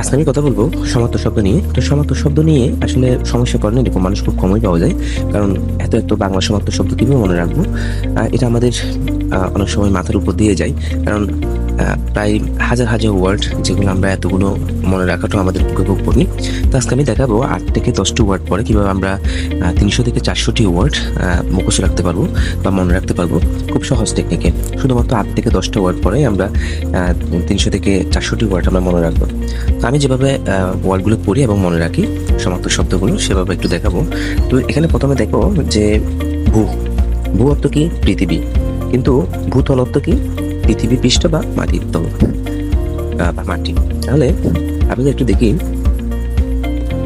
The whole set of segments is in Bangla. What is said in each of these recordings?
আজকে আমি কথা বলব সমাত্ম শব্দ নিয়ে। তো সমাত্ম শব্দ নিয়ে আসলে সমস্যা পড়ে এরকম মানুষ খুব কমই পাওয়া যায়। কারণ এত এত বাংলা সমাত্ম শব্দ কীভাবে মনে রাখব? এটা আমাদের অনেক সময় মাথার উপর দিয়ে যায়। কারণ প্রায় হাজার হাজার ওয়ার্ড যেগুলো আমরা এতগুলো মনে রাখাটাও আমাদের পক্ষে খুব করি তো আজকে আমি দেখাবো আট থেকে দশটি ওয়ার্ড পরে কীভাবে আমরা তিনশো থেকে চারশোটি ওয়ার্ড মুখস্থ রাখতে পারব বা মনে রাখতে পারব খুব সহজ টেকনিকে শুধুমাত্র আট থেকে দশটা ওয়ার্ড পরে আমরা তিনশো থেকে চারশোটি ওয়ার্ড আমরা মনে রাখব। তো আমি যেভাবে ওয়ার্ডগুলো পড়ি এবং মনে রাখি, সমাপ্ত শব্দগুলো সেভাবে একটু দেখাবো। তো এখানে প্রথমে দেখো যে ভূ। ভূ অর্থ কি? পৃথিবী। কিন্তু ভূতল অর্থ কি? পৃথিবী পৃষ্ঠ বা মাটির তল বা মাটি। তাহলে আমি একটু দেখি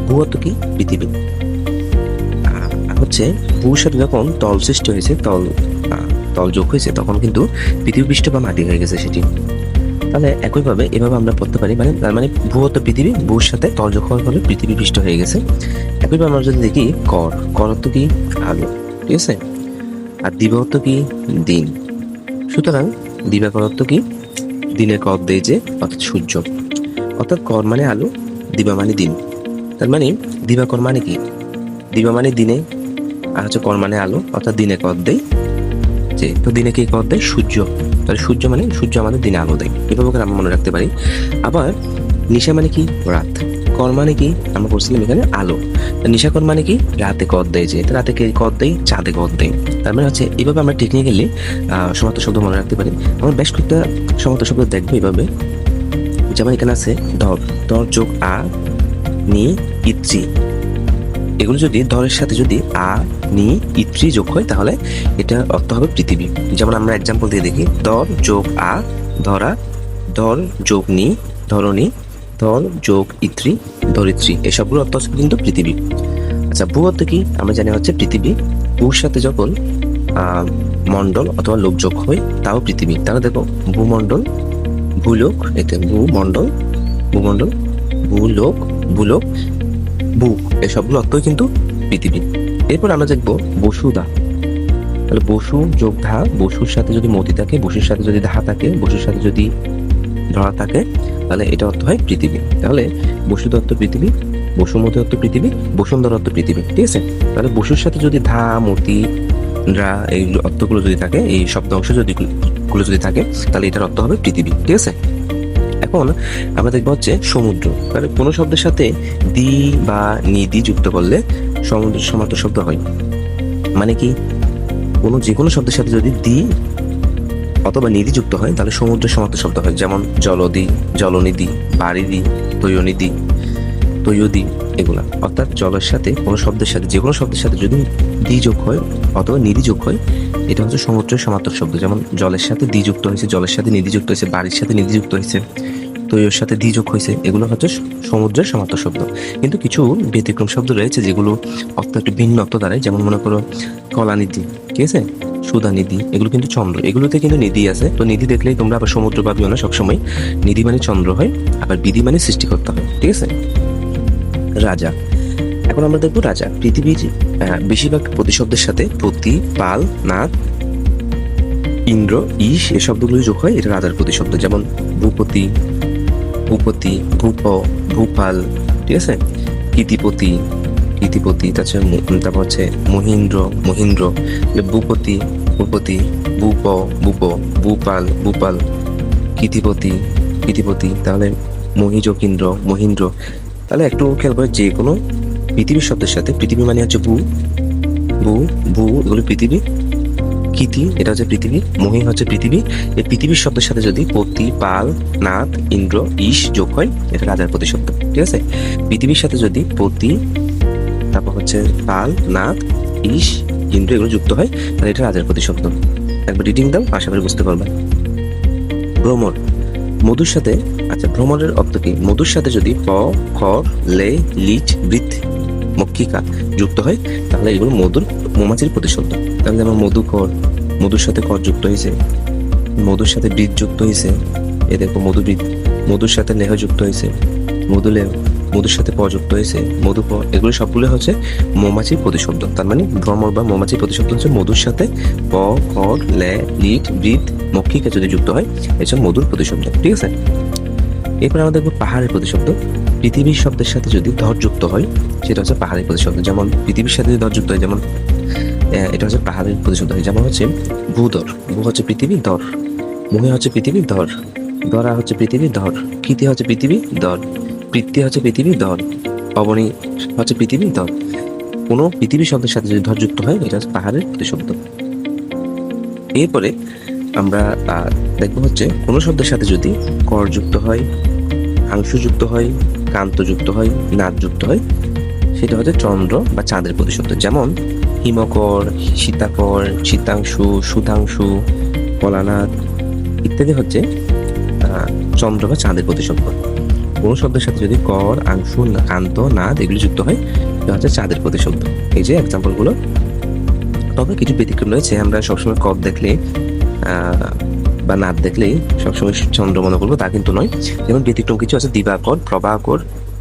ভূ অর্থ কি পৃথিবী? হচ্ছে ভূর যখন তল সৃষ্টি হয়েছে, তল তল যোগ হয়েছে, তখন কিন্তু পৃথিবী পৃষ্ঠ বা মাটি হয়ে গেছে সেটি। তাহলে একইভাবে এভাবে আমরা পড়তে পারি মানে তার মানে ভূগত পৃথিবী ভূর সাথে তল যোগ হওয়ার ফলে পৃথিবী পৃষ্ঠ হয়ে গেছে। একইভাবে আমরা যদি দেখি, কর কর অর্থ কি? আলো, ঠিক আছে? আর দিব অর্থ কি? দিন। সুতরাং দিবাকর অর্থ কি? দিনের কর দেয় যে, অর্থাৎ সূর্য। অর্থাৎ কর মানে আলো, দিবা মানে দিন। তার মানে দিবাকর মানে কি? দিবা মানে দিনে, আর হচ্ছে কর মানে আলো, অর্থাৎ দিনে কর দেয় যে, তো দিনে কি কর দেয়? সূর্য। তাহলে সূর্য মানে সূর্য আমাদের দিনে আলো দেয়। এভাবে আমরা মনে রাখতে পারি। আবার, নিশা মানে কি? রাত। কর মানে কি? আমরা করছিলাম এখানে আলো। নিশাকর মানে কি? রাতে কর দেয় যে। রাতে কে কর দেয়? চাঁদে কর দেয়। তার মানে হচ্ছে এইভাবে আমরা টেকনিক্যালি সমাপ্ত শব্দ মনে রাখতে পারি। আমরা বেশ কয়েকটা সমাপ্ত শব্দ দেখব এইভাবে যেমন এখানে আছে ধর। ধর যোগ আ, নি, ইত্রি। এগুলো যদি ধরের সাথে যদি আ, নি, ইত্রি যোগ হয়, তাহলে এটা অর্থ হবে পৃথিবী। যেমন আমরা এক্সাম্পল দিয়ে দেখি। দর যোগ আ, ধরা, ধর যোগ নি ধরণী ধর যোগ, ইত্রি, ধরিত্রী, এসবগুলো অর্থ হচ্ছে কিন্তু পৃথিবী। আচ্ছা ভূ অর্থ কি? আমরা জানি হচ্ছে পৃথিবী। ভূর সাথে যখন মণ্ডল অথবা লোক যোগ হয়, তাও পৃথিবী। তাহলে দেখো, ভূমণ্ডল, ভূলোক, এতে ভূমণ্ডল ভূমণ্ডল, ভূলোক ভূলোক, ভূ, এসবগুলো অর্থই কিন্তু পৃথিবী। এরপর আমরা দেখব বসুধা। তাহলে বসু যোগ ধা, বসুর সাথে যদি মতি থাকে, বসুর সাথে যদি ধা থাকে, বসুর সাথে যদি ধরা থাকে তাহলে এটা অর্থ হয় পৃথিবী। তাহলে অর্থ পৃথিবী বসুমতি অর্থ পৃথিবী, বসুন্ধর অর্থ পৃথিবী, ঠিক আছে? তাহলে বসুর সাথে যদি ধা, মতি রা এই অর্থগুলো যদি থাকে, এই শব্দ অংশ যদি গুলো যদি থাকে, তাহলে এটার অর্থ হবে পৃথিবী, ঠিক আছে? এখন আমরা দেখব হচ্ছে সমুদ্র। তাহলে কোনো শব্দের সাথে দি বা নিদি যুক্ত করলে সমুদ্র সমার্থ শব্দ হয়। মানে কি? কোনো যে কোনো শব্দের সাথে যদি দি অথবা নিধি যুক্ত হয়, তাহলে সমুদ্রের সমার্থ শব্দ হয়। যেমন জলদি, জলনিধি বাড়িদি তৈয়নিধি, তৈয়দি এগুলা। অর্থাৎ জলের সাথে কোনো শব্দের সাথে যে কোনো শব্দের সাথে যদি দি যোগ হয় অথবা নিধি যোগ হয়, এটা হচ্ছে সমুদ্রের সমার্থক শব্দ। যেমন জলের সাথে দি যুক্ত হয়েছে, জলের সাথে নিধি যুক্ত হয়েছে, বাড়ির সাথে নিধি যুক্ত হয়েছে, তৈয়র সাথে দি যোগ হয়েছে, এগুলো হচ্ছে সমুদ্রের সমার্থক শব্দ। কিন্তু কিছু ব্যতিক্রম শব্দ রয়েছে যেগুলো অর্থ একটু ভিন্ন অর্থ দাঁড়ায় যেমন মনে করো কলানিধি, ঠিক আছে? সুধা নিধি, এগুলো কিন্তু চন্দ্র। এগুলোতে কিন্তু নিধি আছে। তো নিধি দেখলেই তোমরা আবার সমুদ্র পাবিও না সবসময়। নিধি মানে চন্দ্র হয়, আবার বিধি মানে সৃষ্টিকর্তা হয়, ঠিক আছে? রাজা। এখন আমরা দেখব রাজা। পৃথিবীর বেশিরভাগ প্রতিশব্দের সাথে প্রতি পাল নাথ ইন্দ্র ঈশ এই শব্দগুলো যোগ হয় এটা রাজার প্রতিশব্দ। যেমন ভূপতি ভূপতি, ভূপ, ভূপাল, ঠিক আছে? কীতিপতি কীতিপতি তাছাড়া তারপর হচ্ছে মহিন্দ্র মহিন্দ্র ভূপতি ভূপতি, ভূপ ভূপ, ভূপাল ভূপাল কীতিপতি কীতিপতি তাহলে মহিযোগীন্দ্র মহিন্দ্র। তাহলে একটু খেয়াল করে যে কোনো পৃথিবীর শব্দের সাথে, পৃথিবী মানে হচ্ছে ভূ ভূ ভূ, এগুলো পৃথিবী, কীতি, এটা হচ্ছে পৃথিবী, মহি হচ্ছে পৃথিবী। এই পৃথিবীর শব্দের সাথে যদি পতি, পাল, নাথ, ইন্দ্র ঈশ যোগ হয়, এটা রাজার প্রতিশব্দ, ঠিক আছে? পৃথিবীর সাথে যদি পতি তারপর হচ্ছে পাল নাথ ঈশ ইন্দ্র এগুলো যুক্ত হয় তাহলে এটা রাজার প্রতিশব্দ একবার রিডিং দাও, আশা করি বুঝতে পারবে। ভ্রমণ। মধুর সাথে আচ্ছা ভ্রমণের অর্থ কি? মধুর সাথে যদি প খর লে, লিচ, বৃথ, মক্ষিকা যুক্ত হয়, তাহলে এগুলো মধুর মৌমাছির প্রতিশব্দ তাহলে যেমন মধুকর মধুর সাথে কর যুক্ত হয়েছে, মধুর সাথে বৃত যুক্ত হয়েছে, এ দেখো মধুবৃত মধুর সাথে লেহ যুক্ত হয়েছে, মধুলেহ মধুর সাথে প যুক্ত হয়েছে, মধু এগুলো সবগুলো হচ্ছে মৌমাছির প্রতিশব্দ তার মানে ভ্রমর বা মৌমাছির প্রতিশব্দ হচ্ছে মধুর সাথে প খর লে, লিট, বৃত, মক্ষিকা যদি যুক্ত হয় এসব মধুর প্রতিশব্দ ঠিক আছে? এরপর আমরা দেখব পাহাড়ের প্রতিশব্দ পৃথিবীর শব্দের সাথে যদি ধর যুক্ত হয়, সেটা হচ্ছে পাহাড়ের প্রতিশব্দ যেমন পৃথিবীর সাথে যদি ধর যুক্ত হয়, যেমন এটা হচ্ছে পাহাড়ের প্রতিশব্দ হয় যেমন হচ্ছে ভূদর ভূ হচ্ছে পৃথিবীর দর মুহে হচ্ছে পৃথিবীর ধর দরা হচ্ছে পৃথিবীর ধর কৃতি হচ্ছে পৃথিবীর দর বৃত্তি হচ্ছে পৃথিবীর দর অবনী হচ্ছে পৃথিবীর দর কোনো পৃথিবী শব্দের সাথে যদি ধর যুক্ত হয়, এটা হচ্ছে পাহাড়ের প্রতিশব্দ এরপরে আমরা দেখব হচ্ছে কোনো শব্দের সাথে যদি কর যুক্ত হয় আংশু যুক্ত হয় কান্ত যুক্ত হয়, নাদ যুক্ত হয়, সেটা হচ্ছে চন্দ্র বা চাঁদের প্রতিশব্দ। যেমন হিমকর, সীতাকর, শীতাংশু, সুধাংশু কলানাথ ইত্যাদি হচ্ছে চন্দ্র বা চাঁদের প্রতিশব্দ। কোনো শব্দের সাথে যদি কর আংশু কান্ত নাদ এগুলি যুক্ত হয় হচ্ছে চাঁদের প্রতিশব্দ। এই যে এক্সাম্পলগুলো তবে কিছু ব্যতিক্রম রয়েছে, আমরা সবসময় কপ দেখলে বা নাদ দেখলেই সবসময় চন্দ্র মনে করব, তা কিন্তু নয়। যেমন ব্যতিক্রম কিছু আছে, দিবাকর, প্রভাকর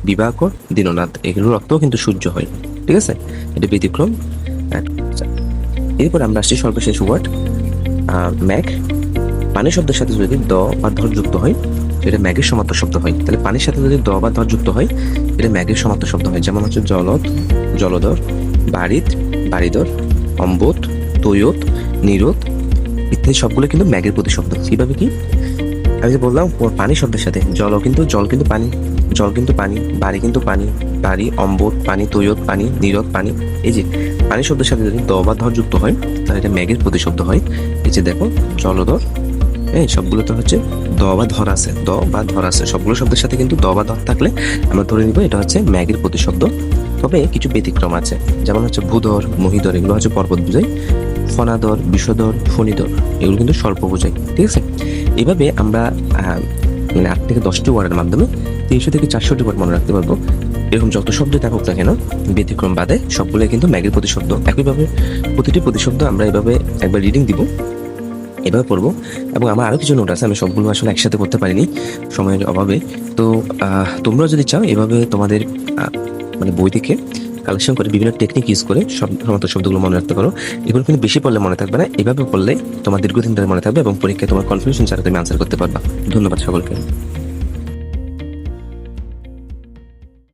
বিবাকর দিননাথ এগুলোর অর্থও কিন্তু সূর্য হয়, ঠিক আছে? এটা ব্যতিক্রম। এরপর আমরা আসছি সর্বশেষ ওয়ার্ড ম্যাঘ। পানি শব্দের সাথে যদি দ বা ধর যুক্ত হয় সেটা ম্যাগের সমার্থক শব্দ হয়। তাহলে পানির সাথে যদি দ বা ধর যুক্ত হয়, এটা ম্যাগের সমার্থক শব্দ হয়। যেমন হচ্ছে জলদ জলধর বাড়িত বাড়িদর অম্বত, তৈয়ত নিরোধ ইত্যাদি সবগুলো কিন্তু ম্যাগের প্রতিশব্দ কীভাবে কি? আমি যে বললাম পানি শব্দের সাথে। জলও কিন্তু, জল কিন্তু পানি, জল কিন্তু পানি বাড়ি কিন্তু পানি বাড়ি অম্বত, পানি, তৈয়ত, পানি নিরোধ পানি। এই যে পানি শব্দের সাথে যদি দ বা ধর যুক্ত হয়, তাহলে এটা ম্যাগের প্রতিশব্দ হয়। এই যে দেখো জলধর এই সবগুলোতে হচ্ছে দ বা ধর আছে। দ বা ধর আছে। সবগুলো শব্দের সাথে কিন্তু দ বা ধর থাকলে আমরা ধরে নিব এটা হচ্ছে ম্যাগের প্রতিশব্দ। তবে কিছু ব্যতিক্রম আছে। যেমন হচ্ছে ভূধর, মহিধর, এগুলো হচ্ছে পর্বত বোঝায় ফনাদর বিষধর ফণিদর এগুলো কিন্তু স্বল্প বোঝায় ঠিক আছে? এভাবে আমরা মানে আট থেকে দশটি ওয়ার্ডের মাধ্যমে তিনশো থেকে চারশোটি ওয়ার্ড মনে রাখতে পারব। এরকম যত শব্দ থাকুক না কেন, ব্যতিক্রম বাদে সবগুলোই কিন্তু ম্যাগের প্রতিশব্দ। একইভাবে প্রতিটি প্রতিশব্দ আমরা এভাবে একবার রিডিং দিব। এভাবে পড়ব। এবং আমার আরও কিছু নোট আছে, আমি সবগুলো আসলে একসাথে করতে পারিনি, সময়ের অভাবে। তো তোমরা যদি চাও, এভাবে তোমাদের মানে বই থেকে কালেকশন করে বিভিন্ন টেকনিক ইউজ করে সব সমস্ত শব্দগুলো মনে রাখতে পারো। এগুলো কিন্তু বেশি পড়লে মনে থাকবে না, এভাবে পড়লে তোমার দীর্ঘদিন ধরে মনে থাকবে এবং পরীক্ষায় তোমার কনফিউশন ছাড়া তুমি আনসার করতে পারবা। ধন্যবাদ সকলকে।